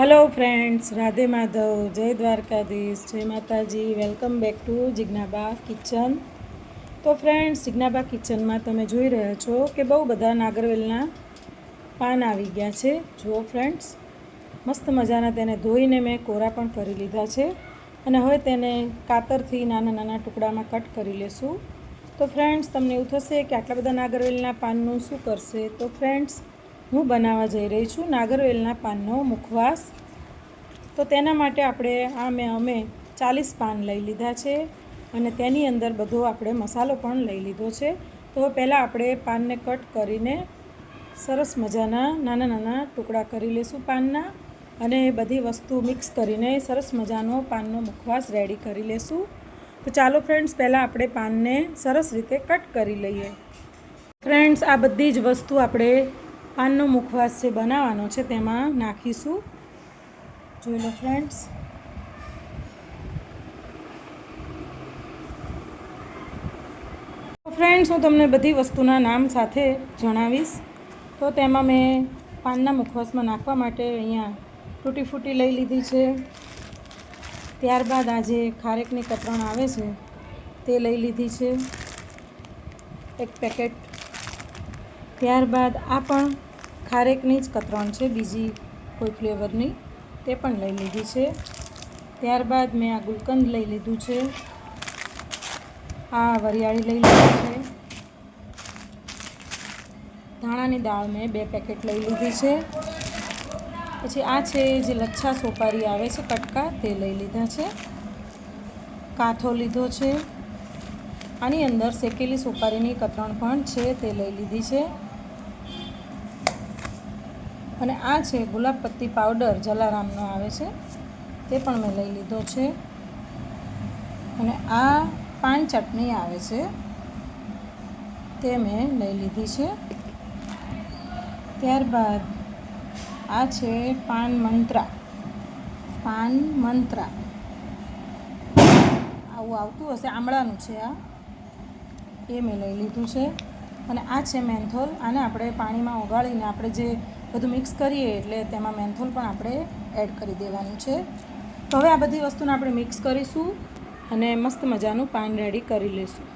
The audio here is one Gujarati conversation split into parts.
હલો ફ્રેન્ડ્સ રાધે માધવ જય દ્વારકાધીશ જય માતાજી welcome back to Jignaba kitchen તો ફ્રેન્ડ્સ જિજ્ઞાબા કિચનમાં તમે જોઈ રહ્યા છો કે બહુ બધા નાગરવેલના પાન આવી ગયા છે. જુઓ ફ્રેન્ડ્સ મસ્ત મજાના તેને ધોઈને મેં કોરા પણ કરી લીધા છે અને હવે તેને કાતરથી નાના નાના ટુકડામાં કટ કરી લેશું. તો ફ્રેન્ડ્સ તમને એવું થશે કે આટલા બધા નાગરવેલના પાનનું શું કરશે? તો ફ્રેન્ડ્સ હું બનાવવા જઈ રહી છું નાગરવેલના પાનનો મુખવાસ. તો તેના માટે આપણે આ મેં, અમે ચાલીસ પાન લઈ લીધા છે અને તેની અંદર બધો આપણે મસાલો પણ લઈ લીધો છે. તો પહેલાં આપણે પાનને કટ કરીને સરસ મજાના નાના નાના ટુકડા કરી લઈશું પાનના અને બધી વસ્તુ મિક્સ કરીને સરસ મજાનો પાનનો મુખવાસ રેડી કરી લેશું. તો ચાલો ફ્રેન્ડ્સ, પહેલાં આપણે પાનને સરસ રીતે કટ કરી લઈએ. ફ્રેન્ડ્સ, આ બધી જ વસ્તુ આપણે પાનનો મુખવાસ જે બનાવવાનો છે, તેમાં નાખીશું. જોઈ લો ફ્રેન્ડ્સ ફ્રેન્ડ્સ હું તમને બધી વસ્તુના નામ સાથે જણાવીશ. તો તેમાં મેં પાનના મુખવાસમાં નાખવા માટે અહીંયા તૂટી ફૂટી લઈ લીધી છે. ત્યારબાદ આ જે ખારેકની કતરણ આવે છે, તે લઈ લીધી છે. એક પેકેટ ત્યારબાદ આ પણ ખારેકની જ કતરણ છે, બીજી કોઈ ફ્લેવરની તે પણ લઈ લીધી છે. ત્યારબાદ મેં આ ગુલકંદ લઈ લીધું છે. આ વરિયાળી લઈ લીધી છે. ધાણાની દાળ મેં બે પેકેટ લઈ લીધી છે. પછી આ છે જે લચ્છા સોપારી આવે છે, કટકા, તે લઈ લીધા છે. કાથો લીધો છે. આની અંદર શેકેલી સોપારીની કતરણ પણ છે, તે લઈ લીધી છે. અને આ છે ગુલાબ પત્તી પાવડર જલારામનો આવે છે. તે પણ મેં લઈ લીધો છે. અને આ પાન ચટણી આવે છે. તે મેં લઈ લીધી છે. ત્યારબાદ આ છે પાન મંત્રા. પાન મંત્રા. આવું આવતું હશે, આમળાનું છે આ. એ મેં લઈ લીધું છે. અને આ છે મેન્થોલ. આને આપણે પાણીમાં ઓગાળીને આપણે જે બધું મિક્સ કરીએ એટલે તેમાં મેન્થોલ પણ આપણે એડ કરી દેવાનું છે. તો હવે આ બધી વસ્તુને આપણે મિક્સ કરીશું અને મસ્ત મજાનું પાન રેડી કરી લઈશું.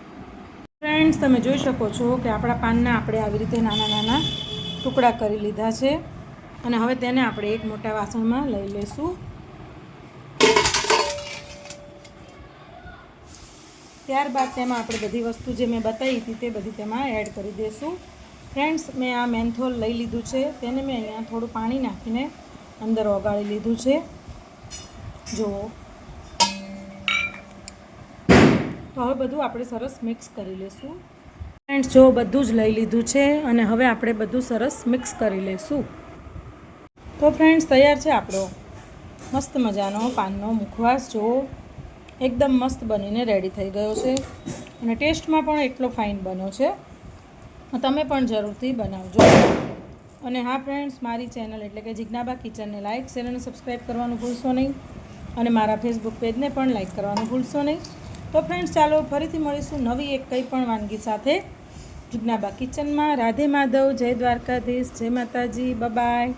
ફ્રેન્ડ્સ તમે જોઈ શકો છો કે આપણા પાનના આપણે આવી રીતે નાના નાના ટુકડા કરી લીધા છે અને હવે તેને આપણે એક મોટા વાસણમાં લઈ લઈશું. ત્યારબાદ તેમાં આપણે બધી વસ્તુ જે મેં બતાવી હતી તે બધી તેમાં એડ કરી દઈશું ફ્રેન્ડ્સ, મેં આ મેન્થોલ લઈ લીધું છે. તેને મેં અહીંયા થોડું પાણી નાખીને અંદર ઓગાળી લીધું છે. જુઓ. તો હવે બધું આપણે સરસ મિક્સ કરી લઈશું ફ્રેન્ડ્સ જો બધું જ લઈ લીધું છે અને હવે આપણે બધું સરસ મિક્સ કરી લઈશું તો ફ્રેન્ડ્સ, તૈયાર છે આપણો. મસ્ત મજાનો પાનનો મુખવાસ, જુઓ. એકદમ મસ્ત બનીને રેડી થઈ ગયો છે. અને ટેસ્ટમાં પણ એટલો ફાઇન બન્યો છે. તમે પણ જરૂરથી બનાવજો. અને હા ફ્રેન્ડ્સ મારી ચેનલ એટલે કે જિજ્ઞાબા કિચનને લાઇક શેર અને સબસ્ક્રાઈબ કરવાનું ભૂલશો નહીં. અને મારા ફેસબુક પેજને પણ લાઇક કરવાનું ભૂલશો નહીં. તો ફ્રેન્ડ્સ ચાલો ફરીથી મળીશું નવી એક કંઈ પણ વાનગી સાથે જિજ્ઞાબા કિચનમાં. રાધે માધવ, જય દ્વારકાધીશ, જય માતાજી બાય